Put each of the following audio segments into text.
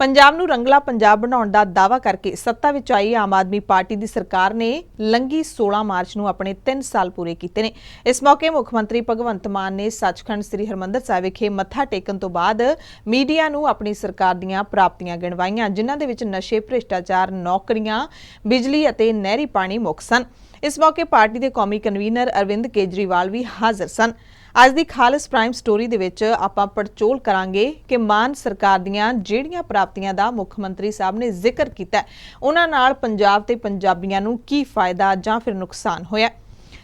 ਪੰਜਾਬ ਨੂੰ ਰੰਗਲਾ ਪੰਜਾਬ ਬਣਾਉਣ ਦਾ ਦਾਅਵਾ ਕਰਕੇ ਸੱਤਾ ਵਿੱਚ ਆਈ ਆਮ ਆਦਮੀ ਪਾਰਟੀ ਦੀ ਸਰਕਾਰ ਨੇ ਲੰਗੀ 16 ਮਾਰਚ ਨੂੰ ਆਪਣੇ 3 ਸਾਲ ਪੂਰੇ ਕੀਤੇ ਨੇ। ਇਸ ਮੌਕੇ ਮੁੱਖ ਮੰਤਰੀ ਭਗਵੰਤ ਮਾਨ ਨੇ ਸੱਚਖੰਡ ਸ੍ਰੀ ਹਰਮੰਦਰ ਸਾਹਿਬ ਵਿਖੇ ਮੱਥਾ ਟੇਕਣ ਤੋਂ ਬਾਅਦ ਮੀਡੀਆ ਨੂੰ ਆਪਣੀ ਸਰਕਾਰ ਦੀਆਂ ਪ੍ਰਾਪਤੀਆਂ ਗਿਣਵਾਈਆਂ, ਜਿਨ੍ਹਾਂ ਦੇ ਵਿੱਚ ਨਸ਼ੇ, ਭ੍ਰਿਸ਼ਟਾਚਾਰ, ਨੌਕਰੀਆਂ, ਬਿਜਲੀ ਅਤੇ ਨਹਿਰੀ ਪਾਣੀ ਮੁੱਖ ਸਨ। ਇਸ ਮੌਕੇ ਪਾਰਟੀ ਦੇ ਕੌਮੀ ਕਨਵੀਨਰ ਅਰਵਿੰਦ ਕੇਜਰੀਵਾਲ ਵੀ ਹਾਜ਼ਰ ਸਨ। ਅੱਜ ਦੀ ਖਾਲਸ ਪ੍ਰਾਈਮ ਸਟੋਰੀ ਦੇ ਵਿੱਚ ਆਪਾਂ ਪੜਚੋਲ ਕਰਾਂਗੇ ਕਿ ਮਾਨ ਸਰਕਾਰ ਦੀਆਂ ਜਿਹੜੀਆਂ ਪ੍ਰਾਪਤੀਆਂ ਦਾ ਮੁੱਖ ਮੰਤਰੀ ਸਾਹਿਬ ਨੇ ਜ਼ਿਕਰ ਕੀਤਾ ਉਹਨਾਂ ਨਾਲ ਪੰਜਾਬ ਤੇ ਪੰਜਾਬੀਆਂ ਨੂੰ ਕੀ ਫਾਇਦਾ ਜਾਂ ਫਿਰ ਨੁਕਸਾਨ ਹੋਇਆ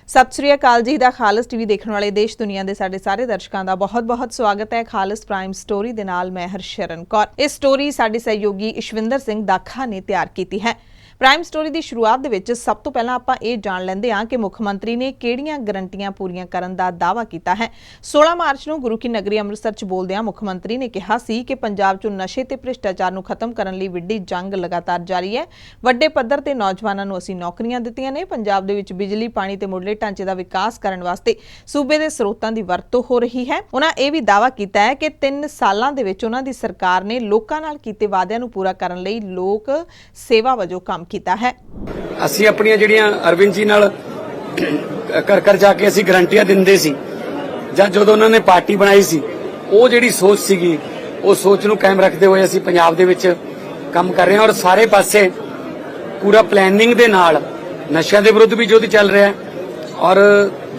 ਸਤਿ ਸ੍ਰੀ ਅਕਾਲ ਜੀ, ਦਾ ਖਾਲਸ ਟੀਵੀ ਦੇਖਣ ਵਾਲੇ ਦੇਸ਼ ਦੁਨੀਆ ਦੇ ਸਾਡੇ ਸਾਰੇ ਦਰਸ਼ਕਾਂ ਦਾ ਬਹੁਤ-ਬਹੁਤ ਸਵਾਗਤ ਹੈ। ਖਾਲਸ ਪ੍ਰਾਈਮ ਸਟੋਰੀ ਦੇ ਨਾਲ ਮੈਂ ਹਰਸ਼ਰਨ ਕੌਰ। ਇਹ ਸਟੋਰੀ ਸਾਡੇ ਸਹਿਯੋਗੀ ਇਸ਼ਵਿੰਦਰ ਸਿੰਘ ਦਾਖਾ ਨੇ ਤਿਆਰ ਕੀਤੀ ਹੈ। ਪ੍ਰਾਈਮ ਸਟੋਰੀ ਦੀ ਸ਼ੁਰੂਆਤ ਦੇ ਵਿੱਚ ਸਭ ਤੋਂ ਪਹਿਲਾਂ ਆਪਾਂ ਇਹ ਜਾਣ ਲੈਂਦੇ ਹਾਂ ਕਿ ਮੁੱਖ ਮੰਤਰੀ ਨੇ ਕਿਹੜੀਆਂ ਗਰੰਟੀਆਂ ਪੂਰੀਆਂ ਕਰਨ ਦਾ ਦਾਅਵਾ ਕੀਤਾ ਹੈ। 16 ਮਾਰਚ ਨੂੰ ਗੁਰੂ ਕੀ ਨਗਰੀ ਅੰਮ੍ਰਿਤਸਰ 'ਚ ਬੋਲਦਿਆਂ ਮੁੱਖ ਮੰਤਰੀ ਨੇ ਕਿਹਾ ਸੀ ਕਿ ਪੰਜਾਬ 'ਚੋਂ ਨਸ਼ੇ ਤੇ ਭ੍ਰਿਸ਼ਟਾਚਾਰ ਨੂੰ ਖਤਮ ਕਰਨ ਲਈ ਵਿੱਢੀ ਜੰਗ ਲਗਾਤਾਰ ਜਾਰੀ ਹੈ। ਵੱਡੇ ਪੱਧਰ ਤੇ ਨੌਜਵਾਨਾਂ ਨੂੰ ਅਸੀਂ ਨੌਕਰੀਆਂ ਦਿੱਤੀਆਂ ਨੇ। ਪੰਜਾਬ ਦੇ ਵਿੱਚ ਬਿਜਲੀ, ਪਾਣੀ ਤੇ ਮੁੱਢਲੇ ਢਾਂਚੇ ਦਾ ਵਿਕਾਸ ਕਰਨ ਵਾਸਤੇ ਸੂਬੇ ਦੇ ਸਰੋਤਾਂ ਦੀ ਵਰਤੋਂ ਹੋ ਰਹੀ ਹੈ। ਉਹਨਾਂ ਇਹ ਵੀ ਦਾਅਵਾ ਕੀਤਾ ਹੈ ਕਿ 3 ਸਾਲਾਂ ਦੇ ਵਿੱਚ ਉਹਨਾਂ ਦੀ ਸਰਕਾਰ ਨੇ ਲੋਕਾਂ ਨਾਲ ਕੀਤੇ ਵਾਅਦਿਆਂ ਨੂੰ ਪੂਰਾ ਕਰਨ ਲਈ ਲੋਕ ਸੇਵਾ ਵਜੋਂ ਕੰਮ ਕੀਤਾ ਹੈ। ਅਸੀਂ ਆਪਣੀਆਂ ਜਿਹੜੀਆਂ ਅਰਵਿੰਦ ਜੀ ਨਾਲ ਘਰ ਘਰ ਜਾ ਕੇ ਅਸੀਂ ਗਰੰਟੀਆਂ ਦਿੰਦੇ ਸੀ। ਜਾਂ ਜਦੋਂ ਉਹਨਾਂ ਨੇ ਪਾਰਟੀ ਬਣਾਈ ਸੀ, ਉਹ ਜਿਹੜੀ ਸੋਚ ਸੀਗੀ, ਉਹ ਸੋਚ ਨੂੰ ਕਾਇਮ ਰੱਖਦੇ ਹੋਏ ਅਸੀਂ ਪੰਜਾਬ ਦੇ ਵਿੱਚ ਕੰਮ ਕਰ ਰਹੇ ਹਾਂ ਔਰ ਸਾਰੇ ਪਾਸੇ ਪੂਰਾ ਪਲੈਨਿੰਗ ਦੇ ਨਾਲ ਨਸ਼ਿਆਂ ਦੇ ਵਿਰੁੱਧ ਵੀ ਜੋ ਚੱਲ ਰਿਹਾ ਔਰ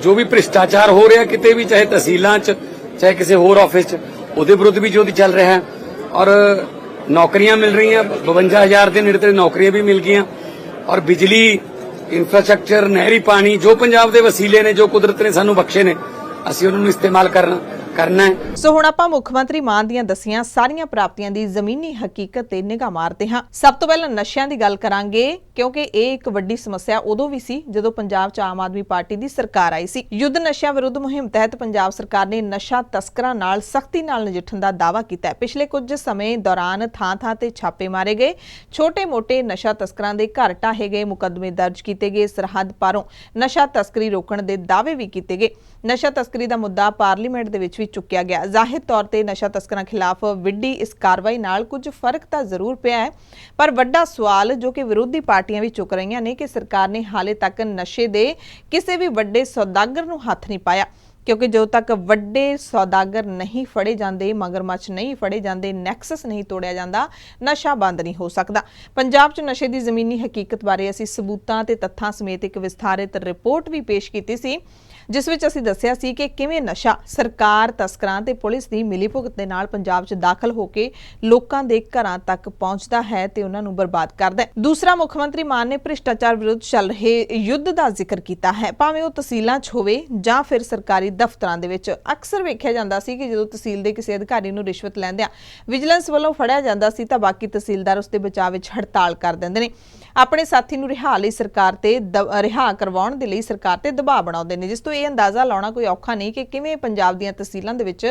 ਜੋ ਵੀ ਭ੍ਰਿਸ਼ਟਾਚਾਰ ਹੋ ਰਿਹਾ ਕਿਤੇ ਵੀ, ਚਾਹੇ ਤਹਿਸੀਲਾਂ 'ਚ, ਚਾਹੇ ਕਿਸੇ ਹੋਰ ਆਫਿਸ 'ਚ, ਉਹਦੇ ਵਿਰੁੱਧ ਵੀ ਜੋ ਚੱਲ ਰਿਹਾ ਔਰ ਨੌਕਰੀਆਂ ਮਿਲ ਰਹੀਆਂ 52000 ਦੇ ਨੇੜੇ ਤੇ ਨੌਕਰੀਆਂ ਵੀ ਮਿਲ ਗਈਆਂ। ਔਰ ਬਿਜਲੀ ਇਨਫਰਾਸਟ੍ਰਕਚਰ ਨਹਿਰੀ ਪਾਣੀ, ਜੋ ਪੰਜਾਬ ਦੇ ਵਸੀਲੇ ਨੇ, ਜੋ ਕੁਦਰਤ ਨੇ ਸਾਨੂੰ ਬਖਸ਼ੇ ਨੇ, ਅਸੀਂ ਉਹਨਾਂ ਨੂੰ ਇਸਤੇਮਾਲ ਕਰਨਾ। ਕਰਨਾ ਹੈ। ਸੋ ਹੁਣ ਆਪਾਂ ਮੁੱਖ ਮੰਤਰੀ ਮਾਨ ਦੀਆਂ ਦਸੀਆਂ ਸਾਰੀਆਂ ਪ੍ਰਾਪਤੀਆਂ ਦੀ ਜ਼ਮੀਨੀ ਹਕੀਕਤ ਤੇ ਨਿਗਾਹ ਮਾਰਦੇ ਹਾਂ। ਸਭ ਤੋਂ ਪਹਿਲਾਂ ਨਸ਼ਿਆਂ ਦੀ ਗੱਲ ਕਰਾਂਗੇ, ਕਿਉਂਕਿ ਇਹ ਇੱਕ ਵੱਡੀ ਸਮੱਸਿਆ ਉਦੋਂ ਵੀ ਸੀ ਜਦੋਂ ਪੰਜਾਬ 'ਚ ਆਮ ਆਦਮੀ ਪਾਰਟੀ ਦੀ ਸਰਕਾਰ ਆਈ ਸੀ। ਯੁੱਧ ਨਸ਼ਿਆਂ ਵਿਰੁੱਧ ਮੁਹਿੰਮ ਤਹਿਤ ਪੰਜਾਬ ਸਰਕਾਰ ਨੇ ਨਸ਼ਾ ਤਸਕਰਾਂ ਨਾਲ ਸਖਤੀ ਨਾਲ ਨਜਿੱਠਣ ਦਾ ਦਾਅਵਾ ਕੀਤਾ ਹੈ। ਪਿਛਲੇ ਕੁਝ ਸਮੇਂ ਦੌਰਾਨ ਥਾਂ-ਥਾਂ ਤੇ ਛਾਪੇ ਮਾਰੇ ਗਏ। ਛੋਟੇ-ਮੋਟੇ ਨਸ਼ਾ ਤਸਕਰਾਂ ਦੇ ਘਰ ਢਾਹੇ ਗਏ, ਮੁਕੱਦਮੇ ਦਰਜ ਕੀਤੇ ਗਏ, ਸਰਹੱਦ ਪਾਰੋਂ ਨਸ਼ਾ ਤਸਕਰੀ ਰੋਕਣ ਦੇ ਦਾਅਵੇ ਵੀ ਕੀਤੇ ਗਏ। ਨਸ਼ਾ ਤਸਕਰੀ ਦਾ ਮੁੱਦਾ ਪਾਰਲੀਮੈਂਟ ਦੇ ਵਿੱਚ ਵੀ ਚੁੱਕਿਆ ਗਿਆ। ਜ਼ਾਹਿਰ ਤੌਰ ਤੇ ਨਸ਼ਾ ਤਸਕਰਾਂ ਖਿਲਾਫ ਵਿੱਢੀ ਇਸ ਕਾਰਵਾਈ ਨਾਲ ਕੁਝ ਫ਼ਰਕ ਤਾਂ ਜ਼ਰੂਰ ਪਿਆ ਹੈ, ਪਰ ਵੱਡਾ ਸਵਾਲ ਜੋ ਕਿ ਵਿਰੋਧੀ ਪਾਰਟੀਆਂ ਵੀ ਚੁੱਕ ਰਹੀਆਂ ਨੇ ਕਿ ਸਰਕਾਰ ਨੇ ਹਾਲੇ ਤੱਕ ਨਸ਼ੇ ਦੇ ਕਿਸੇ ਵੀ ਵੱਡੇ ਸੌਦਾਗਰ ਨੂੰ ਹੱਥ ਨਹੀਂ ਪਾਇਆ, ਕਿਉਂਕਿ ਜਦੋਂ ਤੱਕ ਵੱਡੇ ਸੌਦਾਗਰ ਨਹੀਂ ਫੜੇ ਜਾਂਦੇ, ਮਗਰਮੱਛ ਨਹੀਂ ਫੜੇ ਜਾਂਦੇ, ਨੈਕਸਸ ਨਹੀਂ ਤੋੜਿਆ ਜਾਂਦਾ, ਨਸ਼ਾ ਬੰਦ ਨਹੀਂ ਹੋ ਸਕਦਾ। ਪੰਜਾਬ 'ਚ ਨਸ਼ੇ ਦੀ ਜ਼ਮੀਨੀ ਹਕੀਕਤ ਬਾਰੇ ਅਸੀਂ ਸਬੂਤਾਂ ਤੇ ਤੱਥਾਂ ਸਮੇਤ ਇੱਕ ਵਿਸਥਾਰਿਤ ਰਿਪੋਰਟ ਵੀ ਪੇਸ਼ ਕੀਤੀ ਸੀ। ਜਿਸ ਵਿੱਚ ਅਸੀਂ ਦੱਸਿਆ ਸੀ ਕਿ ਕਿਵੇਂ ਨਸ਼ਾ ਸਰਕਾਰ, ਤਸਕਰਾਂ ਤੇ ਪੁਲਿਸ ਦੀ ਮਿਲੀਭੁਗਤ ਦੇ ਨਾਲ ਪੰਜਾਬ 'ਚ ਦਾਖਲ ਹੋ ਕੇ ਲੋਕਾਂ ਦੇ ਘਰਾਂ ਤੱਕ ਪਹੁੰਚਦਾ ਹੈ ਤੇ ਉਹਨਾਂ ਨੂੰ ਬਰਬਾਦ ਕਰਦਾ ਹੈ। ਦੂਸਰਾ ਮੁੱਖ ਮੰਤਰੀ ਮਾਨ ਨੇ ਭ੍ਰਿਸ਼ਟਾਚਾਰ ਵਿਰੁੱਧ ਚੱਲ ਰਹੇ ਯੁੱਧ ਦਾ ਜ਼ਿਕਰ ਕੀਤਾ ਹੈ। ਭਾਵੇਂ ਉਹ ਤਹਿਸੀਲਾਂ 'ਚ ਹੋਵੇ ਜਾਂ ਫਿਰ ਸਰਕਾਰੀ ਦਫ਼ਤਰਾਂ ਦੇ ਵਿੱਚ, ਅਕਸਰ ਵੇਖਿਆ ਜਾਂਦਾ ਸੀ ਕਿ ਜਦੋਂ ਤਹਿਸੀਲ ਦੇ ਕਿਸੇ ਅਧਿਕਾਰੀ ਨੂੰ ਰਿਸ਼ਵਤ ਲੈਂਦਿਆਂ ਵਿਜੀਲੈਂਸ ਵੱਲੋਂ ਫੜਿਆ ਜਾਂਦਾ ਸੀ ਤਾਂ ਬਾਕੀ ਤਹਿਸੀਲਦਾਰ ਉਸ ਦੇ ਬਚਾਅ ਵਿੱਚ ਹੜਤਾਲ ਕਰ ਦਿੰਦੇ ਨੇ। ਆਪਣੇ ਸਾਥੀ ਨੂੰ ਰਿਹਾ ਲਈ ਸਰਕਾਰ ਤੇ ਦ- ਰਿਹਾ ਕਰਵਾਉਣ ਦੇ ਲਈ ਸਰਕਾਰ ਤੇ ਦਬਾਅ ਬਣਾਉਂਦੇ ਨੇ, ਜਿਸ ਤੋਂ ਇਹ ਅੰਦਾਜ਼ਾ ਲਾਉਣਾ ਕੋਈ ਔਖਾ ਨਹੀਂ ਕਿ ਕਿਵੇਂ ਪੰਜਾਬ ਦੀਆਂ ਤਹਿਸੀਲਾਂ ਦੇ ਵਿੱਚ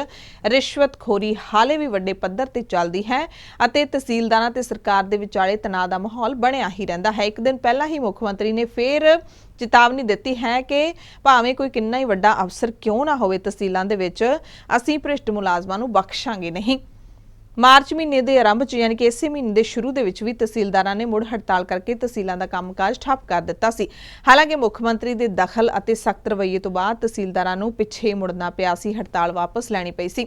ਰਿਸ਼ਵਤਖੋਰੀ ਹਾਲੇ ਵੀ ਵੱਡੇ ਪੱਧਰ ਤੇ ਚੱਲਦੀ ਹੈ ਅਤੇ ਤਹਿਸੀਲਦਾਰਾਂ ਤੇ ਸਰਕਾਰ ਦੇ ਵਿਚਾਲੇ ਤਣਾਅ ਦਾ ਮਾਹੌਲ ਬਣਿਆ ਹੀ ਰਹਿੰਦਾ ਹੈ। ਇੱਕ ਦਿਨ ਪਹਿਲਾਂ ਹੀ ਮੁੱਖ ਮੰਤਰੀ ਨੇ ਫੇਰ ਚੇਤਾਵਨੀ ਦਿੱਤੀ ਹੈ ਕਿ ਭਾਵੇਂ ਕੋਈ ਕਿੰਨਾ ਹੀ ਵੱਡਾ ਅਫਸਰ ਕਿਉਂ ਨਾ ਹੋਵੇ ਤਹਿਸੀਲਾਂ ਦੇ ਵਿੱਚ, ਅਸੀਂ ਭ੍ਰਿਸ਼ਟ ਮੁਲਾਜ਼ਮਾਂ ਨੂੰ ਬਖਸ਼ਾਂਗੇ ਨਹੀਂ। ਮਾਰਚ ਮਹੀਨੇ ਦੇ ਆਰੰਭ 'ਚ, ਯਾਨੀ ਕਿ ਇਸੇ ਮਹੀਨੇ ਦੇ ਸ਼ੁਰੂ ਦੇ ਵਿੱਚ ਵੀ ਤਹਿਸੀਲਦਾਰਾਂ ਨੇ ਮੁੜ ਹੜਤਾਲ ਕਰਕੇ ਤਹਿਸੀਲਾਂ ਦਾ ਕੰਮਕਾਜ ਠੱਪ ਕਰ ਦਿੱਤਾ ਸੀ। ਹਾਲਾਂਕਿ ਮੁੱਖ ਮੰਤਰੀ ਦੇ ਦਖਲ ਅਤੇ ਸਖਤ ਰਵੱਈਏ ਤੋਂ ਬਾਅਦ ਤਹਿਸੀਲਦਾਰਾਂ ਨੂੰ ਪਿੱਛੇ ਮੁੜਨਾ ਪਿਆ ਸੀ, ਹੜਤਾਲ ਵਾਪਸ ਲੈਣੀ ਪਈ ਸੀ।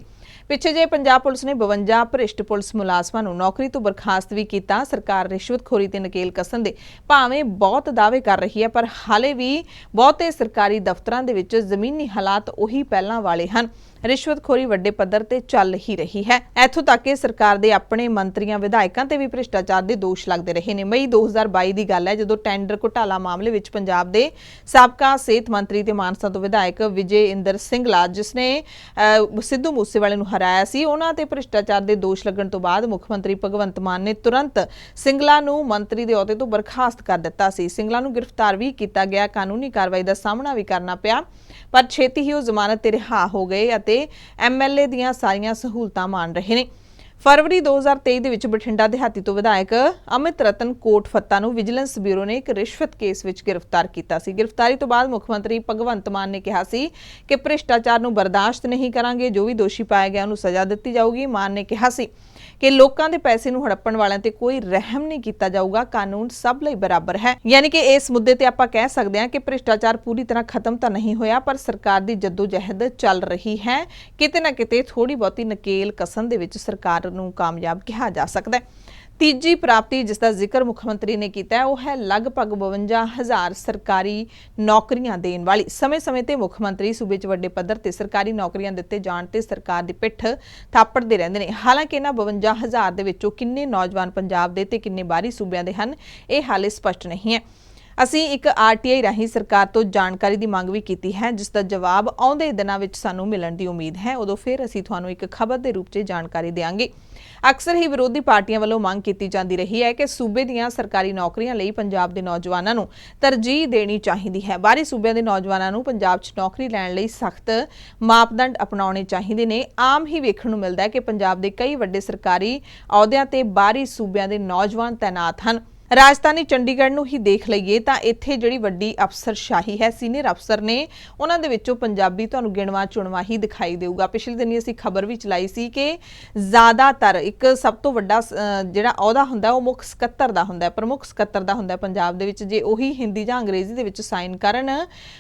ਪਿੱਛੇ ਜੇ ਪੰਜਾਬ ਪੁਲਿਸ ਨੇ 52 ਭ੍ਰਿਸ਼ਟ ਪੁਲਿਸ ਮੁਲਾਜ਼ਮਾਂ ਨੂੰ ਨੌਕਰੀ ਤੋਂ ਬਰਖਾਸਤ ਵੀ ਕੀਤਾ। ਸਰਕਾਰ ਰਿਸ਼ਵਤਖੋਰੀ ਤੇ ਨਕੇਲ ਕਸਣ ਦੇ ਭਾਵੇਂ ਬਹੁਤ ਦਾਅਵੇ ਕਰ ਰਹੀ ਹੈ, ਪਰ ਹਾਲੇ ਵੀ ਬਹੁਤੇ ਸਰਕਾਰੀ ਦਫ਼ਤਰਾਂ ਦੇ ਵਿੱਚ ਜ਼ਮੀਨੀ ਹਾਲਾਤ ਉਹੀ ਪਹਿਲਾਂ ਵਾਲੇ ਹਨ। ਰਿਸ਼ਵਤਖੋਰੀ ਵੱਡੇ ਪੱਧਰ ਤੇ ਚੱਲ ਹੀ ਰਹੀ ਹੈ। ਇੱਥੋਂ ਤੱਕ ਕਿ ਸਰਕਾਰ ਦੇ ਆਪਣੇ ਮੰਤਰੀਆਂ, ਵਿਧਾਇਕਾਂ ਤੇ ਵੀ ਭ੍ਰਿਸ਼ਟਾਚਾਰ ਦੇ ਦੋਸ਼ ਲੱਗਦੇ ਰਹੇ ਨੇ। ਮਈ 2022 ਦੀ ਗੱਲ ਹੈ, ਜਦੋਂ ਟੈਂਡਰ ਘੁਟਾਲਾ ਮਾਮਲੇ ਵਿੱਚ ਪੰਜਾਬ ਦੇ ਸਾਬਕਾ ਸਿਹਤ ਮੰਤਰੀ ਤੇ ਮਾਨਸਾ ਤੋਂ ਵਿਧਾਇਕ ਵਿਜੇ ਇੰਦਰ ਸਿੰਘਲਾ ਜਿਸ ਨੇ ਸਿੱਧੂ ਮੂਸੇਵਾਲੇ ਨੂੰ ਹਰਾਇਆ ਸੀ, ਉਹਨਾਂ ਤੇ ਭ੍ਰਿਸ਼ਟਾਚਾਰ ਦੇ ਦੋਸ਼ ਲੱਗਣ ਤੋਂ ਬਾਅਦ ਮੁੱਖ ਮੰਤਰੀ ਭਗਵੰਤ ਮਾਨ ਨੇ ਤੁਰੰਤ ਸਿੰਗਲਾ ਨੂੰ ਮੰਤਰੀ ਦੇ ਅਹੁਦੇ ਤੋਂ ਬਰਖਾਸਤ ਕਰ ਦਿੱਤਾ ਸੀ। ਸਿੰਗਲਾ ਨੂੰ ਗ੍ਰਿਫਤਾਰ ਵੀ ਕੀਤਾ ਗਿਆ। ਕਾਨੂੰਨੀ ਕਾਰਵਾਈ ਦਾ ਸਾਹਮਣਾ ਵੀ ਕਰਨਾ ਪਿਆ, ਪਰ ਛੇਤੀ ਹੀ ਉਹ ਜ਼ਮਾਨਤ ਤੇ ਰਿਹਾ ਹੋ ਗਏ ਅਤੇ ਐਮਐਲਏ ਦੀਆਂ ਸਾਰੀਆਂ ਸਹੂਲਤਾਂ ਮਾਣ ਰਹੇ ਨੇ। ਫਰਵਰੀ 2023 ਦੇ ਵਿੱਚ ਬਠਿੰਡਾ ਦਿਹਾਤੀ ਤੋਂ ਵਿਧਾਇਕ ਅਮਿਤ ਰਤਨ ਕੋਟ ਫੱਤਾ ਨੂੰ ਵਿਜੀਲੈਂਸ ਬਿਊਰੋ ਨੇ ਇੱਕ ਰਿਸ਼ਵਤ ਕੇਸ ਵਿੱਚ ਗ੍ਰਿਫਤਾਰ ਕੀਤਾ ਸੀ। ਗ੍ਰਿਫਤਾਰੀ ਤੋਂ ਬਾਅਦ ਮੁੱਖ ਮੰਤਰੀ ਭਗਵੰਤ ਮਾਨ ਨੇ ਕਿਹਾ ਸੀ ਕਿ ਭ੍ਰਿਸ਼ਟਾਚਾਰ ਨੂੰ ਬਰਦਾਸ਼ਤ ਨਹੀਂ ਕਰਾਂਗੇ, ਜੋ ਵੀ ਦੋਸ਼ੀ ਪਾਇਆ ਗਿਆ ਉਹਨੂੰ ਸਜ਼ਾ ਦਿੱਤੀ ਜਾਊਗੀ, ਮਾਨ ਨੇ ਕਿਹਾ ਸੀ। ਕਿ ਲੋਕਾਂ ਦੇ ਪੈਸੇ ਨੂੰ ਹੜੱਪਣ ਵਾਲਿਆਂ ਤੇ ਕੋਈ ਰਹਿਮ ਨਹੀਂ ਕੀਤਾ ਜਾਊਗਾ, ਕਾਨੂੰਨ ਸਭ ਲਈ ਬਰਾਬਰ ਹੈ। ਯਾਨੀ ਕਿ ਇਸ ਮੁੱਦੇ ਤੇ ਆਪਾਂ ਕਹਿ ਸਕਦੇ ਹਾਂ ਕਿ ਭ੍ਰਿਸ਼ਟਾਚਾਰ ਪੂਰੀ ਤਰ੍ਹਾਂ ਖਤਮ ਤਾਂ ਨਹੀਂ ਹੋਇਆ, ਪਰ ਸਰਕਾਰ ਦੀ ਜਦੋਜਹਿਦ ਚੱਲ ਰਹੀ ਹੈ। ਕਿਤੇ ਨਾ ਕਿਤੇ ਥੋੜੀ ਬਹੁਤੀ ਨਕੇਲ ਕਸਣ ਦੇ ਵਿੱਚ ਸਰਕਾਰ ਨੂੰ ਕਾਮਯਾਬ ਕਿਹਾ ਜਾ ਸਕਦਾ ਹੈ। ਤੀਜੀ ਪ੍ਰਾਪਤੀ ਜਿਸ ਦਾ ਜ਼ਿਕਰ ਮੁੱਖ ਮੰਤਰੀ ਨੇ ਕੀਤਾ ਉਹ ਹੈ ਲਗਭਗ 52000 ਸਰਕਾਰੀ ਨੌਕਰੀਆਂ ਦੇਣ ਵਾਲੀ। ਸਮੇਂ-ਸਮੇਂ ਤੇ ਮੁੱਖ ਮੰਤਰੀ ਸੂਬੇ 'ਚ ਵੱਡੇ ਪੱਧਰ ਤੇ ਸਰਕਾਰੀ ਨੌਕਰੀਆਂ ਦਿੱਤੇ ਜਾਣ ਤੇ ਸਰਕਾਰ ਦੀ ਪਿੱਠ ਥਾਪੜਦੇ ਰਹਿੰਦੇ ਨੇ। ਹਾਲਾਂਕਿ ਇਹਨਾਂ 52000 ਦੇ ਵਿੱਚੋਂ ਕਿੰਨੇ ਨੌਜਵਾਨ ਪੰਜਾਬ ਦੇ ਤੇ ਕਿੰਨੇ ਬਾਹਰੀ ਸੂਬਿਆਂ ਦੇ ਹਨ, ਇਹ ਹਾਲੇ ਸਪਸ਼ਟ ਨਹੀਂ ਹੈ। ਅਸੀਂ ਇੱਕ ਆਰਟੀਆਈ ਰਾਹੀਂ ਸਰਕਾਰ ਤੋਂ ਜਾਣਕਾਰੀ ਦੀ ਮੰਗ ਵੀ ਕੀਤੀ ਹੈ, ਜਿਸ ਦਾ ਜਵਾਬ ਆਉਂਦੇ ਦਿਨਾਂ ਵਿੱਚ ਸਾਨੂੰ ਮਿਲਣ ਦੀ ਉਮੀਦ ਹੈ। ਉਦੋਂ ਫਿਰ ਅਸੀਂ ਤੁਹਾਨੂੰ ਇੱਕ ਖਬਰ ਦੇ ਰੂਪ 'ਚ ਜਾਣਕਾਰੀ ਦੇਵਾਂਗੇ ਅਕਸਰ ਹੀ ਵਿਰੋਧੀ ਪਾਰਟੀਆਂ ਵੱਲੋਂ ਮੰਗ ਕੀਤੀ ਜਾਂਦੀ ਰਹੀ ਹੈ ਕਿ ਸੂਬੇ ਦੀਆਂ ਸਰਕਾਰੀ ਨੌਕਰੀਆਂ ਲਈ ਪੰਜਾਬ ਦੇ ਨੌਜਵਾਨਾਂ ਨੂੰ ਤਰਜੀਹ ਦੇਣੀ ਚਾਹੀਦੀ ਹੈ। ਬਾਹਰੀ ਸੂਬਿਆਂ ਦੇ ਨੌਜਵਾਨਾਂ ਨੂੰ ਪੰਜਾਬ 'ਚ ਨੌਕਰੀ ਲੈਣ ਲਈ ਸਖਤ ਮਾਪਦੰਡ ਅਪਣਾਉਣੇ ਚਾਹੀਦੇ ਨੇ। ਆਮ ਹੀ ਵੇਖਣ ਨੂੰ ਮਿਲਦਾ ਹੈ ਕਿ ਪੰਜਾਬ ਦੇ ਕਈ ਵੱਡੇ ਸਰਕਾਰੀ ਅਹੁਦਿਆਂ ਤੇ ਬਾਹਰੀ ਸੂਬਿਆਂ ਦੇ ਨੌਜਵਾਨ ਤਾਇਨਾਤ ਹਨ। ਰਾਜਧਾਨੀ ਚੰਡੀਗੜ੍ਹ ਨੂੰ ਹੀ ਦੇਖ ਲਈਏ ਤਾਂ ਇੱਥੇ ਜਿਹੜੀ ਵੱਡੀ ਅਫਸਰਸ਼ਾਹੀ ਹੈ, ਸੀਨੀਅਰ ਅਫਸਰ ਨੇ ਉਹਨਾਂ ਦੇ ਵਿੱਚੋਂ ਪੰਜਾਬੀ ਤੁਹਾਨੂੰ ਗਿਣਵਾ ਚੁਣਵਾ ਹੀ ਦਿਖਾਈ ਦੇਊਗਾ। ਪਿਛਲੇ ਦਿਨੀ ਅਸੀਂ ਖਬਰ ਵੀ ਚਲਾਈ ਸੀ ਕਿ ਜ਼ਿਆਦਾਤਰ ਇੱਕ ਸਭ ਤੋਂ ਵੱਡਾ ਜਿਹੜਾ ਅਹੁਦਾ ਹੁੰਦਾ, ਉਹ ਮੁੱਖ ਸਕੱਤਰ ਦਾ ਹੁੰਦਾ ਹੈ, ਪ੍ਰਮੁੱਖ ਸਕੱਤਰ ਦਾ ਹੁੰਦਾ ਹੈ ਪੰਜਾਬ ਦੇ ਵਿੱਚ। ਜੇ ਉਹੀ ਹਿੰਦੀ ਜਾਂ ਅੰਗਰੇਜ਼ੀ ਦੇ ਵਿੱਚ ਸਾਈਨ ਕਰਨ,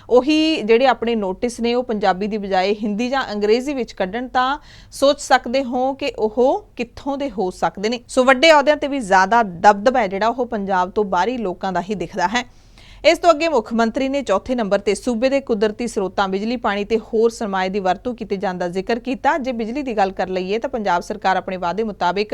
ਉਹੀ ਜਿਹੜੇ ਆਪਣੇ ਨੋਟਿਸ ਨੇ ਉਹ ਪੰਜਾਬੀ ਦੀ ਬਜਾਏ ਹਿੰਦੀ ਜਾਂ ਅੰਗਰੇਜ਼ੀ ਵਿੱਚ ਕੱਢਣ, ਤਾਂ ਸੋਚ ਸਕਦੇ ਹੋ ਕਿ ਉਹ ਕਿੱਥੋਂ ਦੇ ਹੋ ਸਕਦੇ ਨੇ। ਸੋ ਵੱਡੇ ਅਹੁਦਿਆਂ ਤੇ ਵੀ ਜ਼ਿਆਦਾ ਦਬਦਬਾ ਹੈ ਜਿਹੜਾ ਉਹ ਪੰਜਾਬ ਤੋਂ ਬਾਹਰੀ ਲੋਕਾਂ ਦਾ ਹੀ ਦਿਖਦਾ ਹੈ। ਇਸ ਤੋਂ ਅੱਗੇ ਮੁੱਖ ਮੰਤਰੀ ਨੇ ਚੌਥੇ ਨੰਬਰ ਤੇ ਸੂਬੇ ਦੇ ਕੁਦਰਤੀ ਸਰੋਤਾਂ, ਬਿਜਲੀ, ਪਾਣੀ ਤੇ ਹੋਰ ਸਰਮਾਏ ਦੀ ਵਰਤੋਂ ਕੀਤੇ ਜਾਣ ਦਾ ਜ਼ਿਕਰ ਕੀਤਾ। ਜੇ ਬਿਜਲੀ ਦੀ ਗੱਲ ਕਰ ਲਈਏ ਤਾਂ ਪੰਜਾਬ ਸਰਕਾਰ ਆਪਣੇ ਵਾਅਦੇ ਮੁਤਾਬਿਕ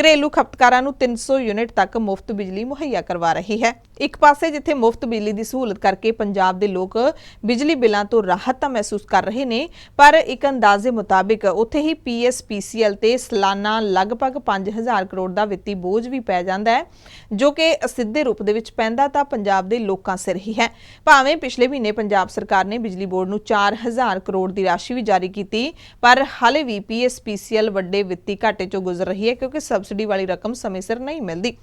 ਘਰੇਲੂ ਖਪਤਕਾਰਾਂ ਨੂੰ 300 ਯੂਨਿਟ ਤੱਕ ਮੁਫਤ ਬਿਜਲੀ ਮੁਹੱਈਆ ਕਰਵਾ ਰਹੀ ਹੈ। ਇੱਕ ਪਾਸੇ ਜਿੱਥੇ ਮੁਫਤ ਬਿਜਲੀ ਦੀ ਸਹੂਲਤ ਕਰਕੇ ਪੰਜਾਬ ਦੇ ਲੋਕ ਬਿਜਲੀ ਬਿੱਲਾਂ ਤੋਂ ਰਾਹਤ ਤਾਂ ਮਹਿਸੂਸ ਕਰ ਰਹੇ ਨੇ, ਪਰ ਇੱਕ ਅੰਦਾਜ਼ੇ ਮੁਤਾਬਿਕ ਉੱਥੇ ਹੀ ਪੀਐਸਪੀਸੀਐਲ ਤੇ ਸਾਲਾਨਾ ਲਗਭਗ 5000 ਕਰੋੜ ਦਾ ਵਿੱਤੀ ਬੋਝ ਵੀ ਪੈ ਜਾਂਦਾ ਹੈ, ਜੋ ਕਿ ਸਿੱਧੇ ਰੂਪ ਦੇ ਵਿੱਚ ਪੈਂਦਾ ਤਾਂ ਪੰਜਾਬ ਦੇ ਲੋਕ ਲੋਕਾਂ ਸਿਰ ਹੀ ਹੈ। ਭਾਵੇਂ ਪਿਛਲੇ ਮਹੀਨੇ ਪੰਜਾਬ ਸਰਕਾਰ ਨੇ ਬਿਜਲੀ ਬੋਰਡ ਨੂੰ 4000 ਕਰੋੜ ਦੀ ਰਾਸ਼ੀ ਵੀ ਜਾਰੀ ਕੀਤੀ, ਪਰ ਹਾਲੇ ਵੀ ਪੀਐਸਪੀਸੀਐਲ ਵੱਡੇ ਵਿੱਤੀ ਘਾਟੇ ਚੋਂ ਗੁਜ਼ਰ ਰਹੀ ਹੈ ਕਿਉਂਕਿ ਸਬਸਿਡੀ ਵਾਲੀ ਰਕਮ ਸਮੇਂ ਸਿਰ ਨਹੀਂ ਮਿਲਦੀ।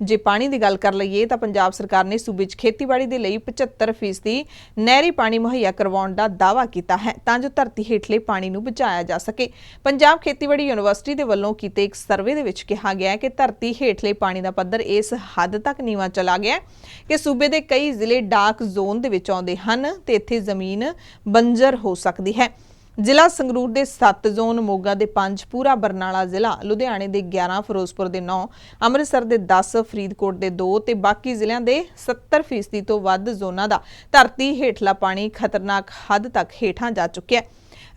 ਜੇ ਪਾਣੀ ਦੀ ਗੱਲ ਕਰ ਲਈਏ ਤਾਂ ਪੰਜਾਬ ਸਰਕਾਰ ਨੇ ਸੂਬੇ 'ਚ ਖੇਤੀਬਾੜੀ ਦੇ ਲਈ 75% ਨਹਿਰੀ ਪਾਣੀ ਮੁਹੱਈਆ ਕਰਵਾਉਣ ਦਾ ਦਾਅਵਾ ਕੀਤਾ ਹੈ ਤਾਂ ਜੋ ਧਰਤੀ ਹੇਠਲੇ ਪਾਣੀ ਨੂੰ ਬਚਾਇਆ ਜਾ ਸਕੇ। ਪੰਜਾਬ ਖੇਤੀਬਾੜੀ ਯੂਨੀਵਰਸਿਟੀ ਦੇ ਵੱਲੋਂ ਕੀਤੇ ਇੱਕ ਸਰਵੇ ਦੇ ਵਿੱਚ ਕਿਹਾ ਗਿਆ ਹੈ ਕਿ ਧਰਤੀ ਹੇਠਲੇ ਪਾਣੀ ਦਾ ਪੱਧਰ ਇਸ ਹੱਦ ਤੱਕ ਨੀਵਾਂ ਚਲਾ ਗਿਆ ਕਿ ਸੂਬੇ ਦੇ ਕਈ ਜ਼ਿਲ੍ਹੇ ਡਾਕ ਜ਼ੋਨ ਦੇ ਵਿੱਚ ਆਉਂਦੇ ਹਨ ਤੇ ਇੱਥੇ ਜ਼ਮੀਨ ਬੰਜਰ ਹੋ ਸਕਦੀ ਹੈ। ਜ਼ਿਲ੍ਹਾ ਸੰਗਰੂਰ ਦੇ 7 ਜ਼ੋਨ, ਮੋਗਾ ਦੇ 5 ਪੂਰਾ ਬਰਨਾਲਾ ਜ਼ਿਲ੍ਹਾ, ਲੁਧਿਆਣੇ ਦੇ 11 ਫਿਰੋਜ਼ਪੁਰ ਦੇ 9 ਅੰਮ੍ਰਿਤਸਰ ਦੇ 10 ਫਰੀਦਕੋਟ ਦੇ 2 ਤੇ ਬਾਕੀ ਜ਼ਿਲ੍ਹਿਆਂ ਦੇ 70% ਤੋਂ ਵੱਧ ਜ਼ੋਨਾਂ ਦਾ ਧਰਤੀ ਹੇਠਲਾ ਪਾਣੀ ਖਤਰਨਾਕ ਹੱਦ ਤੱਕ ਹੇਠਾਂ ਜਾ ਚੁੱਕਿਆ ਹੈ।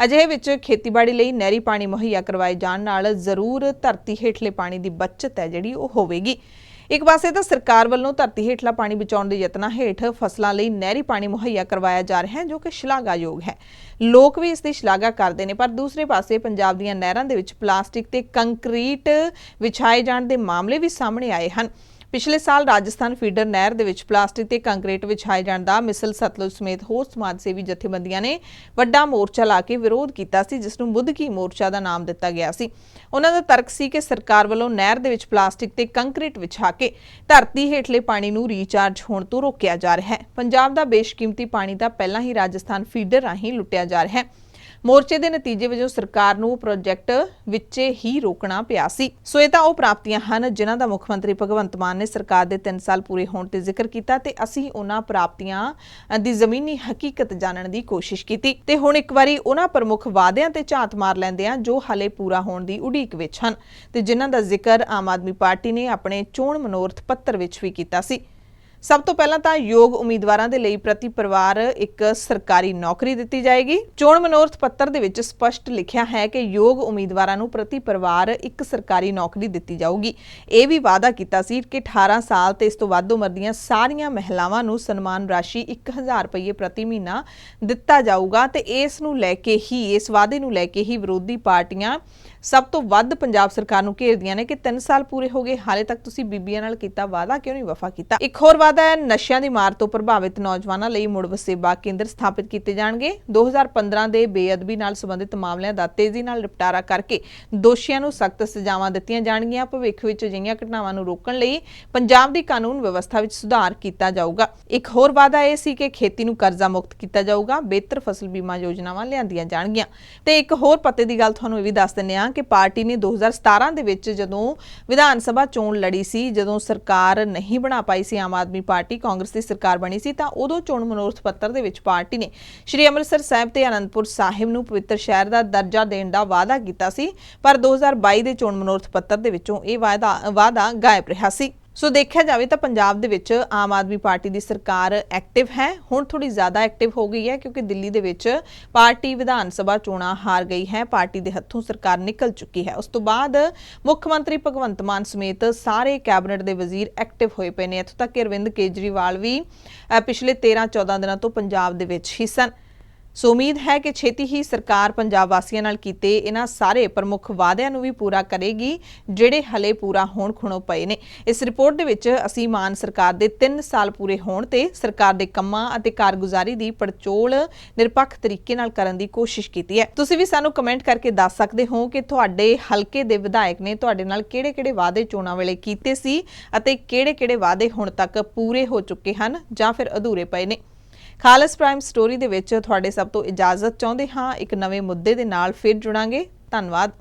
ਅਜਿਹੇ ਵਿੱਚ ਖੇਤੀਬਾੜੀ ਲਈ ਨਹਿਰੀ ਪਾਣੀ ਮੁਹੱਈਆ ਕਰਵਾਏ ਜਾਣ ਨਾਲ ਜ਼ਰੂਰ ਧਰਤੀ ਹੇਠਲੇ ਪਾਣੀ ਦੀ ਬਚਤ ਹੈ ਜਿਹੜੀ ਉਹ ਹੋਵੇਗੀ। ਇੱਕ ਪਾਸੇ ਤਾਂ ਸਰਕਾਰ ਵੱਲੋਂ ਧਰਤੀ ਹੇਠਲਾ ਪਾਣੀ ਬਚਾਉਣ ਦੇ ਯਤਨਾਂ ਹੇਠ ਫਸਲਾਂ ਲਈ ਨਹਿਰੀ ਪਾਣੀ ਮੁਹੱਈਆ ਕਰਵਾਇਆ ਜਾ ਰਿਹਾ ਹੈ, ਜੋ ਕਿ ਸ਼ਲਾਘਾਯੋਗ ਹੈ। ਲੋਕ ਵੀ ਇਸ ਦੀ ਸ਼ਲਾਘਾ ਕਰਦੇ ਨੇ, ਪਰ ਦੂਸਰੇ ਪਾਸੇ ਪੰਜਾਬ ਦੀਆਂ ਨਹਿਰਾਂ ਦੇ ਵਿੱਚ ਪਲਾਸਟਿਕ ਤੇ ਕੰਕਰੀਟ ਵਿਛਾਏ ਜਾਣ ਦੇ ਮਾਮਲੇ ਵੀ ਸਾਹਮਣੇ ਆਏ ਹਨ। ਪਿਛਲੇ ਸਾਲ ਰਾਜਸਥਾਨ ਫੀਡਰ ਨਹਿਰ ਦੇ ਵਿੱਚ ਪਲਾਸਟਿਕ ਤੇ ਕੰਕਰੀਟ ਵਿਛਾਏ ਜਾਣ ਦਾ ਮਿਸਲ ਸਤਲੁਜ ਸਮੇਤ ਹੋਰ ਸਮਾਜ ਸੇਵੀ ਜਥੇਬੰਦੀਆਂ ਨੇ ਵੱਡਾ ਮੋਰਚਾ ਲਾ ਕੇ ਵਿਰੋਧ ਕੀਤਾ ਸੀ, ਜਿਸ ਨੂੰ ਬੁੱਧ ਕੀ ਮੋਰਚਾ ਦਾ ਨਾਮ ਦਿੱਤਾ ਗਿਆ ਸੀ। ਉਹਨਾਂ ਦਾ ਤਰਕ ਸੀ ਕਿ ਸਰਕਾਰ ਵੱਲੋਂ ਨਹਿਰ ਦੇ ਵਿੱਚ ਪਲਾਸਟਿਕ ਤੇ ਕੰਕਰੀਟ ਵਿਛਾ ਕੇ ਧਰਤੀ ਹੇਠਲੇ ਪਾਣੀ ਨੂੰ ਰੀਚਾਰਜ ਹੋਣ ਤੋਂ ਰੋਕਿਆ ਜਾ ਰਿਹਾ ਹੈ। ਪੰਜਾਬ ਦਾ ਬੇਸ਼ਕੀਮਤੀ ਪਾਣੀ ਦਾ ਪਹਿਲਾਂ ਹੀ ਰਾਜਸਥਾਨ ਫੀਡਰ ਰਾਹੀਂ ਲੁੱਟਿਆ ਜਾ ਰਿਹਾ ਹੈ। ਮੋਰਚੇ ਦੇ ਨਤੀਜੇ ਵਜੋਂ ਸਰਕਾਰ ਨੂੰ ਪ੍ਰੋਜੈਕਟ ਵਿੱਚੇ ਹੀ ਰੋਕਣਾ ਪਿਆ ਸੀ। ਸੋ ਇਹ ਤਾਂ ਉਹ ਪ੍ਰਾਪਤੀਆਂ ਹਨ ਜਿਨ੍ਹਾਂ ਦਾ ਮੁੱਖ ਮੰਤਰੀ ਭਗਵੰਤ ਮਾਨ ਨੇ ਸਰਕਾਰ ਦੇ 3 ਸਾਲ ਪੂਰੇ ਹੋਣ ਤੇ ਜ਼ਿਕਰ ਕੀਤਾ ਤੇ ਅਸੀਂ ਉਹਨਾਂ ਪ੍ਰਾਪਤੀਆਂ ਦੀ ਜ਼ਮੀਨੀ ਹਕੀਕਤ ਜਾਣਨ ਦੀ ਕੋਸ਼ਿਸ਼ ਕੀਤੀ। ਤੇ ਹੁਣ ਇੱਕ ਵਾਰੀ ਉਹਨਾਂ ਪ੍ਰਮੁੱਖ ਵਾਅਦਿਆਂ ਤੇ ਝਾਤ ਮਾਰ ਲੈਂਦੇ ਆ ਜੋ ਹਾਲੇ ਪੂਰਾ ਹੋਣ ਦੀ ਉਡੀਕ ਵਿੱਚ ਹਨ। ਤੇ ਜਿਨ੍ਹਾਂ ਦਾ ਜ਼ਿਕਰ ਆਮ ਆਦਮੀ ਪਾਰਟੀ ਨੇ ਆਪਣੇ ਚੋਣ ਮਨੋਰਥ ਪੱਤਰ ਵਿੱਚ ਵੀ ਕੀਤਾ ਸੀ। ਸਭ ਤੋਂ ਪਹਿਲਾਂ ਤਾਂ ਯੋਗ ਉਮੀਦਵਾਰਾਂ ਦੇ ਲਈ ਪ੍ਰਤੀ ਪਰਿਵਾਰ ਇੱਕ ਸਰਕਾਰੀ ਨੌਕਰੀ ਦਿੱਤੀ ਜਾਏਗੀ। ਚੋਣ ਮਨੋਰਥ ਪੱਤਰ ਦੇ ਵਿੱਚ ਸਪਸ਼ਟ ਲਿਖਿਆ ਹੈ ਕਿ ਯੋਗ ਉਮੀਦਵਾਰਾਂ ਨੂੰ ਪ੍ਰਤੀ ਪਰਿਵਾਰ ਇੱਕ ਸਰਕਾਰੀ ਨੌਕਰੀ ਦਿੱਤੀ ਜਾਊਗੀ। ਇਹ ਵੀ ਵਾਅਦਾ ਕੀਤਾ ਸੀ ਕਿ 18 ਸਾਲ ਤੇ ਇਸ ਤੋਂ ਵੱਧ ਉਮਰ ਦੀਆਂ ਸਾਰੀਆਂ ਮਹਿਲਾਵਾਂ ਨੂੰ ਸਨਮਾਨ ਰਾਸ਼ੀ 1000 ਰੁਪਏ ਪ੍ਰਤੀ ਮਹੀਨਾ ਦਿੱਤਾ ਜਾਊਗਾ ਤੇ ਇਸ ਨੂੰ ਲੈ ਕੇ ਹੀ, ਇਸ ਵਾਅਦੇ ਨੂੰ ਲੈ ਕੇ ਹੀ ਵਿਰੋਧੀ ਪਾਰਟੀਆਂ ਸਭ ਤੋਂ ਵੱਧ ਪੰਜਾਬ ਸਰਕਾਰ ਨੂੰ ਘੇਰਦੀਆਂ ਨੇ ਕਿ 3 ਸਾਲ ਪੂਰੇ ਹੋ ਗਏ, ਹਾਲੇ ਤੱਕ ਤੁਸੀਂ ਬੀਬੀਆਂ ਨਾਲ ਕੀਤਾ ਵਾਅਦਾ, ਕਿਉਂ ਨਹੀਂ ਵਫਾ ਕੀਤਾ? ਇੱਕ ਹੋਰ ਵਾਅਦਾ ਹੈ, ਨਸ਼ਿਆਂ ਦੀ ਮਾਰ ਤੋਂ ਪ੍ਰਭਾਵਿਤ ਨੌਜਵਾਨਾਂ ਲਈ ਮੁੜ ਵਸੇਬਾ ਕੇਂਦਰ ਸਥਾਪਿਤ ਕੀਤੇ ਜਾਣਗੇ। 2015 ਦੇ ਬੇਅਦਬੀ ਨਾਲ ਸੰਬੰਧਿਤ ਮਾਮਲਿਆਂ ਦਾ ਤੇਜ਼ੀ ਨਾਲ ਨਿਪਟਾਰਾ ਕਰਕੇ ਦੋਸ਼ੀਆਂ ਨੂੰ ਸਖਤ ਸਜ਼ਾਵਾਂ ਦਿੱਤੀਆਂ ਜਾਣਗੀਆਂ। ਭਵਿੱਖ ਵਿੱਚ ਅਜਿਹੀਆਂ ਘਟਨਾਵਾਂ ਨੂੰ ਰੋਕਣ ਲਈ ਪੰਜਾਬ ਦੀ ਕਾਨੂੰਨ ਵਿਵਸਥਾ ਵਿੱਚ ਸੁਧਾਰ ਕੀਤਾ ਜਾਊਗਾ। ਇੱਕ ਹੋਰ ਵਾਅਦਾ ਇਹ ਸੀ ਕਿ ਖੇਤੀ ਨੂੰ ਕਰਜ਼ਾ ਮੁਕਤ ਕੀਤਾ ਜਾਊਗਾ, ਬਿਹਤਰ ਫਸਲ ਬੀਮਾ ਯੋਜਨਾਵਾਂ ਲਿਆਂਦੀਆਂ ਜਾਣਗੀਆਂ। ਤੇ ਇੱਕ ਹੋਰ ਪਤੇ ਦੀ ਗੱਲ ਤੁਹਾਨੂੰ ਇਹ ਵੀ ਦੱਸ ਦਿੰਦੇ ਹਾਂ ਹਾਂ ਕਿ ਪਾਰਟੀ ਨੇ 2017 ਦੇ ਵਿੱਚ ਜਦੋਂ ਵਿਧਾਨ ਸਭਾ ਚੋਣ ਲੜੀ ਸੀ, ਜਦੋਂ ਸਰਕਾਰ ਨਹੀਂ ਬਣਾ ਪਾਈ ਸੀ ਆਮ ਆਦਮੀ ਪਾਰਟੀ, ਕਾਂਗਰਸ ਦੀ ਸਰਕਾਰ ਬਣੀ ਸੀ, ਤਾਂ ਉਦੋਂ ਚੋਣ ਮਨੋਰਥ ਪੱਤਰ ਦੇ ਵਿੱਚ ਪਾਰਟੀ ਨੇ ਸ਼੍ਰੀ ਅੰਮ੍ਰਿਤਸਰ ਸਾਹਿਬ ਤੇ ਅਨੰਦਪੁਰ ਸਾਹਿਬ ਨੂੰ ਪਵਿੱਤਰ ਸ਼ਹਿਰ ਦਾ ਦਰਜਾ ਦੇਣ ਦਾ ਵਾਅਦਾ ਕੀਤਾ ਸੀ, ਪਰ 2022 ਦੇ ਚੋਣ ਮਨੋਰਥ ਪੱਤਰ ਦੇ ਵਿੱਚੋਂ ਇਹ ਵਾਅਦਾ ਵਾਅਦਾ ਗਾਇਬ ਰਿਹਾ ਸੀ। ਸੋ ਦੇਖਿਆ ਜਾਵੇ ਤਾਂ ਪੰਜਾਬ ਦੇ ਵਿੱਚ ਆਮ ਆਦਮੀ ਪਾਰਟੀ ਦੀ ਸਰਕਾਰ ਐਕਟਿਵ ਹੈ। ਹੁਣ ਥੋੜੀ ਜ਼ਿਆਦਾ ਐਕਟਿਵ ਹੋ ਗਈ ਹੈ ਕਿਉਂਕਿ ਦਿੱਲੀ ਦੇ ਵਿੱਚ ਪਾਰਟੀ ਵਿਧਾਨ ਸਭਾ ਚੋਣਾਂ ਹਾਰ ਗਈ ਹੈ। ਪਾਰਟੀ ਦੇ ਹੱਥੋਂ ਸਰਕਾਰ ਨਿਕਲ ਚੁੱਕੀ ਹੈ। ਉਸ ਤੋਂ ਬਾਅਦ ਮੁੱਖ ਮੰਤਰੀ ਭਗਵੰਤ ਮਾਨ ਸਮੇਤ ਸਾਰੇ ਕੈਬਨਿਟ ਦੇ ਵਜ਼ੀਰ ਐਕਟਿਵ ਹੋਏ ਪਏ ਨੇ। ਇੱਥੋਂ ਤੱਕ ਕਿ ਅਰਵਿੰਦ ਕੇਜਰੀਵਾਲ ਵੀ ਪਿਛਲੇ 13-14 ਦਿਨਾਂ ਤੋਂ ਪੰਜਾਬ ਦੇ ਵਿੱਚ ਹੀ ਸਨ। ਸੋ ਉਮੀਦ ਹੈ ਕਿ ਛੇਤੀ ਹੀ ਸਰਕਾਰ ਪੰਜਾਬ ਵਾਸੀਆਂ ਨਾਲ ਕੀਤੇ ਇਹਨਾਂ ਸਾਰੇ ਪ੍ਰਮੁੱਖ ਵਾਅਦਿਆਂ ਨੂੰ ਵੀ ਪੂਰਾ ਕਰੇਗੀ, ਜਿਹੜੇ ਹਲੇ ਪੂਰਾ ਹੋਣ ਖੁਣੋ ਪਏ ਨੇ। ਇਸ ਰਿਪੋਰਟ ਦੇ ਵਿੱਚ ਅਸੀਂ ਮਾਨ ਸਰਕਾਰ ਦੇ 3 ਸਾਲ ਪੂਰੇ ਹੋਣ ਤੇ ਸਰਕਾਰ ਦੇ ਕੰਮਾਂ ਅਤੇ ਕਾਰਗੁਜ਼ਾਰੀ ਦੀ ਪੜਚੋਲ ਨਿਰਪੱਖ ਤਰੀਕੇ ਨਾਲ ਕਰਨ ਦੀ ਕੋਸ਼ਿਸ਼ ਕੀਤੀ ਹੈ। ਤੁਸੀਂ ਵੀ ਸਾਨੂੰ ਕਮੈਂਟ ਕਰਕੇ ਦੱਸ ਸਕਦੇ ਹੋ ਕਿ ਤੁਹਾਡੇ ਹਲਕੇ ਦੇ ਵਿਧਾਇਕ ਨੇ ਤੁਹਾਡੇ ਨਾਲ ਕਿਹੜੇ-ਕਿਹੜੇ ਵਾਅਦੇ ਚੋਣਾਂ ਵੇਲੇ ਕੀਤੇ ਸੀ ਅਤੇ ਕਿਹੜੇ-ਕਿਹੜੇ ਵਾਅਦੇ ਹੁਣ ਤੱਕ ਪੂਰੇ ਹੋ ਚੁੱਕੇ ਹਨ ਜਾਂ ਫਿਰ ਅਧੂਰੇ ਪਏ ਨੇ। ਖਾਲਸ ਪ੍ਰਾਈਮ ਸਟੋਰੀ ਦੇ ਵਿੱਚ ਤੁਹਾਡੇ ਸਭ ਤੋਂ ਇਜਾਜ਼ਤ ਚਾਹੁੰਦੇ ਹਾਂ। ਇੱਕ ਨਵੇਂ ਮੁੱਦੇ ਦੇ ਨਾਲ ਫਿਰ ਜੁੜਾਂਗੇ। ਧੰਨਵਾਦ।